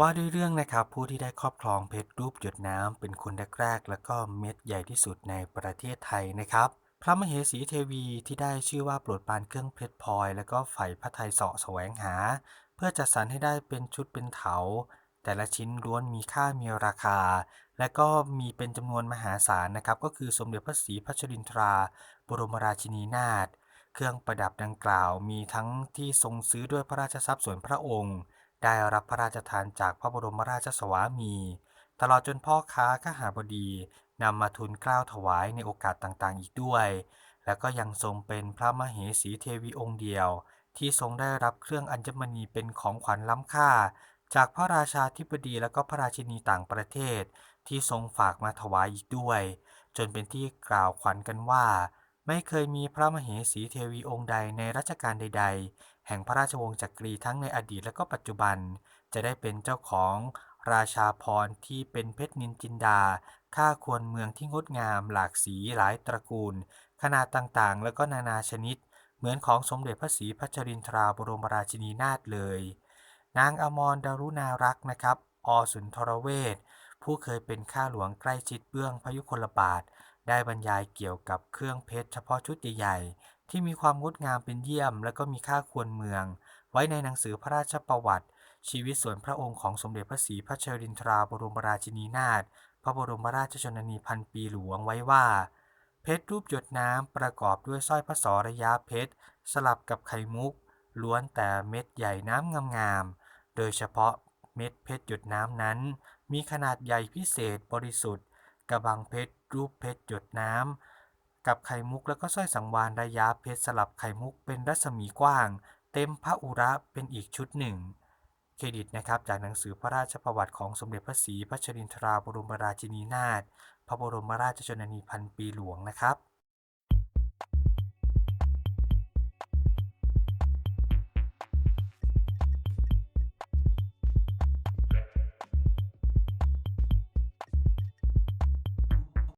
ว่าด้วยเรื่องนะครับผู้ที่ได้ครอบครองเพชรรูปหยดน้ำเป็นคนแรกๆแล้วก็เม็ดใหญ่ที่สุดในประเทศไทยนะครับ พระมเหสีเทวีที่ได้ชื่อว่าโปรดปานเครื่องเพชรพลอย แล้วก็ใฝ่พระไทยเสาะแสวงหา เพื่อจัดสรรให้ได้เป็นชุดเป็นเถา แต่ละชิ้นล้วนมีค่ามีราคา และก็มีเป็นจำนวนมหาศาลนะครับ ก็คือสมเด็จพระศรีพัชรินทรา บรมราชินีนาถเครื่องประดับดังกล่าวมีทั้งที่ทรงซื้อด้วยพระราชทรัพย์ส่วนพระองค์ ได้รับพระราชทานจากพระบรมราชสวามี ตลอดจนพ่อค้าข้าหาบดีนำมาทูลเกล้าวถวายในโอกาสต่างๆ อีกด้วย และก็ยังทรงเป็นพระมเหสีเทวีองค์เดียว ที่ทรงได้รับเครื่องอัญมณีเป็นของขวัญล้ำค่า จากพระราชาธิบดีและก็พระราชินีต่างประเทศ ที่ทรงฝากมาถวายอีกด้วย จนเป็นที่กล่าวขวัญกันว่า ไม่เคยมีพระมเหสีเทวีองค์ใดในรัชกาลใด ๆ แห่งพระราชวงศ์จักรีทั้งในอดีตและก็ปัจจุบัน จะได้เป็นเจ้าของราชาพรที่เป็นเพชรนินจินดา ค่าควรเมืองที่งดงาม หลากสีหลายตระกูล ขนาดต่างๆ และก็นานาชนิด เหมือนของสมเด็จพระศรีพัชรินทราบรมราชินีนาถเลย นางอมรดารุณารักษ์นะครับ อสุนทรเวชผู้เคยเป็นข้าหลวงใกล้ชิดเบื้องพยุคลบาท ได้บรรยายเกี่ยวกับเครื่องเพชรเฉพาะชุดใหญ่ๆ ที่มีความงดงามเป็นเยี่ยม และก็มีค่าควรเมือง ไว้ในหนังสือพระราชประวัติ ชีวิตส่วนพระองค์ของสมเด็จพระศรีพัชรินทราบรมราชินีนาถพระบรมราชชนนีพันปีหลวงไว้ว่า เพชรรูปหยดน้ำประกอบด้วยสร้อยพระสระยะเพชร สลับกับไข่มุก ล้วนแต่เม็ดใหญ่น้ำงามๆโดยเฉพาะเม็ดเพชรหยดน้ำนั้น มีขนาดใหญ่พิเศษบริสุทธิ์กระบังเพชร รูปเพชรหยดน้ำกับไข่มุกแล้วก็สร้อยสังวานระยะเพชรสลับไข่มุกเป็นรัศมีกว้าง เต็มพระอุระเป็นอีกชุดหนึ่ง เครดิตนะครับจากหนังสือพระราชประวัติของสมเด็จพระศรีพัชรินทราบรมราชินีนาถพระบรมราชชนนีพันปีหลวงนะครับ